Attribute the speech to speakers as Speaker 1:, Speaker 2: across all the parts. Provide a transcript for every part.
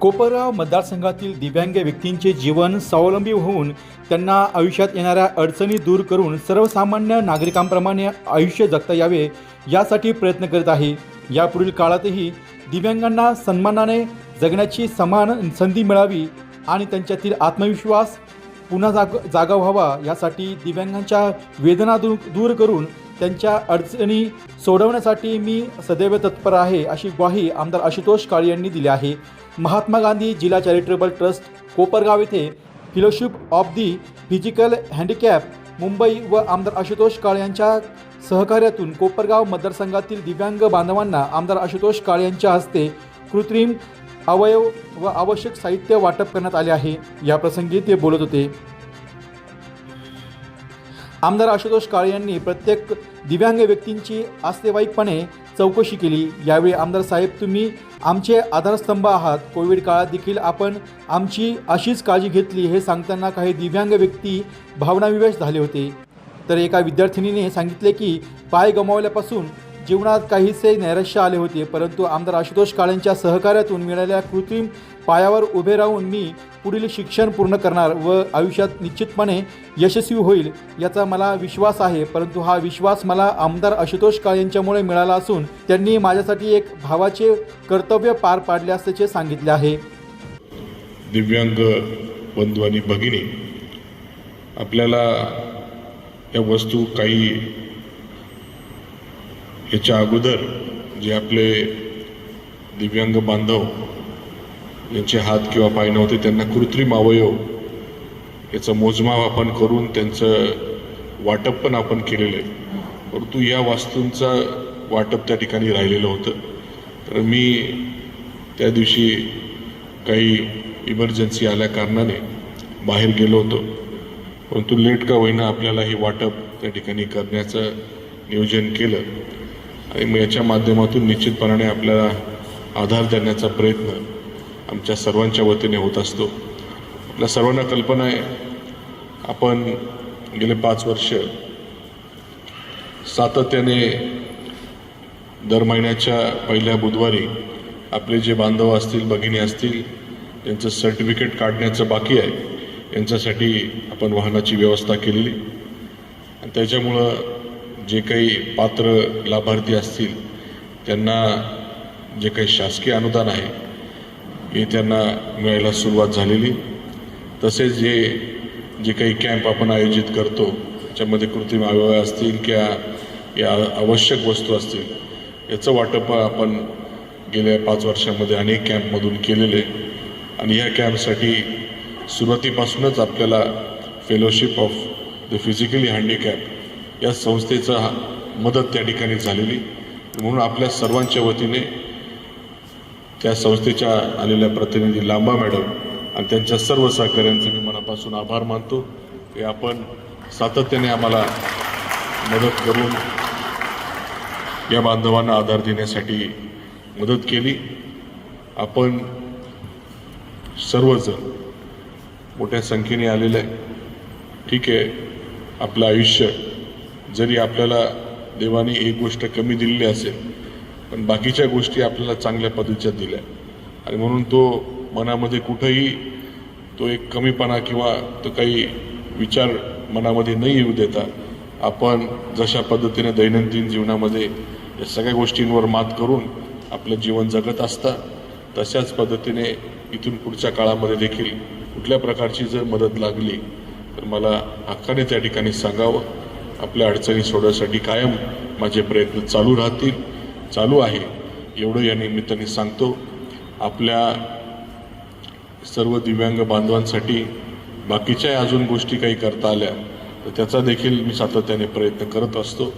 Speaker 1: कोपरगाव मतदारसंघातील दिव्यांग व्यक्तींचे जीवन स्वावलंबी होऊन त्यांना आयुष्यात येणाऱ्या अडचणी दूर करून सर्वसामान्य नागरिकांप्रमाणे आयुष्य जगता यावे यासाठी प्रयत्न करीत आहे. यापुढील काळातही दिव्यांगांना सन्मानाने जगण्याची समान संधी मिळावी आणि त्यांच्यातील आत्मविश्वास पुन्हा जाग जागा व्हावा यासाठी दिव्यांगांच्या वेदना दूर दूर करून त्यांच्या अडचणी सोडवण्यासाठी मी सदैव तत्पर आहे अशी ग्वाही आमदार आशुतोष काळे यांनी दिली आहे. महात्मा गांधी जिल्हा चॅरिटेबल ट्रस्ट कोपरगाव येथे fellowship of the physical handicap Mumbai व आमदार आशुतोष काळे यांच्या सहकार्यातून कोपरगाव मतदारसंघातील दिव्यांग बांधवांना आमदार आशुतोष काळे यांच्या हस्ते कृत्रिम अवयव व आवश्यक साहित्य वाटप करण्यात आले आहे. याप्रसंगी ते बोलत होते. आमदार आशुतोष काळे यांनी प्रत्येक दिव्यांग व्यक्तींची आस्तेवाईकपणे चौकशी केली. यावेळी आमदार साहेब तुम्ही आमचे आधारस्तंभ आहात. कोविड काळात देखील आपण आमची अशीच काळजी घेतली हे सांगताना काही दिव्यांग व्यक्ती भावनाविवेश झाले होते. तर एका विद्यार्थिनीने सांगितले की पाय गमावल्यापासून जीवनात काहीसे नैराश्य आले होते परंतु आमदार आशुतोष काळेंच्या सहकार्यातून मिळालेल्या कृत्रिम पायावर उभे राहून मी पुढील शिक्षण पूर्ण करणार व आयुष्यात निश्चितपणे यशस्वी होईल याचा मला विश्वास आहे परंतु हा विश्वास मला आमदार आशुतोष काळे यांच्यामुळे मिळाला असून त्यांनी माझ्यासाठी एक भावाचे कर्तव्य पार पाडले असल्याचे सांगितले आहे.
Speaker 2: दिव्यांग बंधू आणि भगिनी आपल्याला या वस्तू काही याच्या अगोदर जे आपले दिव्यांग बांधव यांचे हात किंवा पाय नव्हते त्यांना कृत्रिम अवयव याचं मोजमाप आपण करून त्यांचं वाटप पण आपण केलेलं आहे. परंतु या वास्तूंचा वाटप त्या ठिकाणी राहिलेलं होतं. तर मी त्या दिवशी काही इमर्जन्सी आल्या कारणाने बाहेर गेलो होतो. परंतु लेट का होईना आपल्याला हे वाटप त्या ठिकाणी करण्याचं नियोजन केलं. आणि मग याच्या माध्यमातून निश्चितपणाने आपल्याला आधार देण्याचा प्रयत्न आमच्या सर्वांच्या वतीने होत असतो. आपल्या सर्वांना कल्पना आहे आपण गेले पाच वर्ष सातत्याने दर महिन्याच्या पहिल्या बुधवारी आपले जे बांधव असतील भगिनी असतील यांचं सर्टिफिकेट काढण्याचं बाकी आहे. यांच्यासाठी आपण वाहनाची व्यवस्था केलेली. आणि त्याच्यामुळं जे काही पात्र लाभार्थी असतील त्यांना जे काही शासकीय अनुदान आहे हे त्यांना मिळायला सुरुवात झालेली. तसेच जे जे काही कॅम्प आपण आयोजित करतो त्याच्यामध्ये कृत्रिम अवयव असतील किंवा या आवश्यक वस्तू असतील याचं वाटप आपण गेल्या पाच वर्षामध्ये अनेक कॅम्पमधून केलेले आणि या कॅम्पसाठी सुरुवातीपासूनच आपल्याला fellowship of the physically handicap या संस्थेचा मदत त्या ठिकाणी झालेली. म्हणून आपल्या सर्वांच्या वतीने त्या संस्थेच्या आलेल्या प्रतिनिधी लांबा मॅडम आणि त्यांच्या सर्व सहकाऱ्यांचे मी मनापासून आभार मानतो. की आपण सातत्याने आम्हाला मदत करून या बांधवांना आधार देण्यासाठी मदत केली. आपण सर्वजण मोठ्या संख्येने आलेलं आहे. ठीक आहे. आपलं आयुष्य जरी आपल्याला देवाने एक गोष्ट कमी दिलेली असेल पण बाकीच्या गोष्टी आपल्याला चांगल्या पद्धतीच्या दिल्या. आणि म्हणून तो मनामध्ये कुठंही तो एक कमीपणा किंवा तो काही विचार मनामध्ये नाही येऊ देता. आपण जशा पद्धतीने दैनंदिन जीवनामध्ये या सगळ्या गोष्टींवर मात करून आपलं जीवन जगत असता तशाच पद्धतीने इथून पुढच्या काळामध्ये देखील कुठल्या प्रकारची जर मदत लागली तर मला हक्काने त्या ठिकाणी सांगावं. आपल्या अडचणी सोडवण्यासाठी कायम माझे प्रयत्न चालू राहतील चालू आहे. एवढं या निमित्ताने सांगतो. आपल्या सर्व दिव्यांग बांधवांसाठी बाकीच्या अजून गोष्टी काही करता आल्या तर त्याचा देखील मी सातत्याने प्रयत्न करत असतो.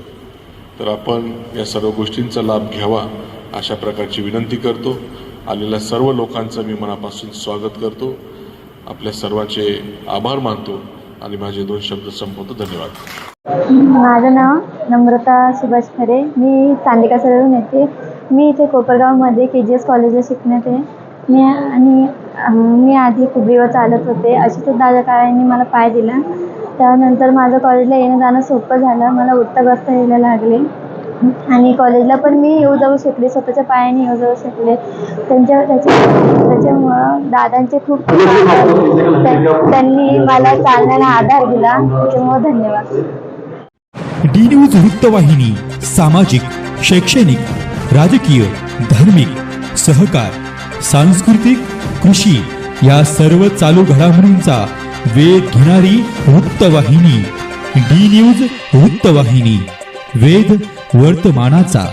Speaker 2: तर आपण या सर्व गोष्टींचा लाभ घ्यावा अशा प्रकारची विनंती करतो. आलेल्या सर्व लोकांचं मी मनापासून स्वागत करतो. आपल्या सर्वांचे आभार मानतो. आणि माझे दोन शब्द संपवतो. धन्यवाद.
Speaker 3: माझं नाव नम्रता सुभाष खरे. मी चांदिका सरून येते. मी इथे कोपरगावमध्ये के जी एस कॉलेजला शिकण्यात आहे. मी आणि मी आधी कुबरीवर चालत होते. आशुतोष दादा काळांनी मला पाय दिला. त्यानंतर माझं कॉलेजला येणं जाणं सोपं झालं. मला उठता बसता यायला लागले. आणि कॉलेजला पण मी येऊ जाऊ शकले स्वतःच्या पायाने येऊ जाऊ शकले. त्यांच्या त्याच्या त्याच्यामुळं दादांचे खूप त्यांनी मला चालण्याला आधार दिला. त्याच्यामुळं धन्यवाद.
Speaker 1: डी न्यूज वृत्तवाहिनी सामाजिक शैक्षणिक राजकीय धार्मिक सहकार सांस्कृतिक कृषी या सर्व चालू घडामोडींचा वेध घेणारी वृत्तवाहिनी डी न्यूज वृत्तवाहिनी वेध वर्तमानाचा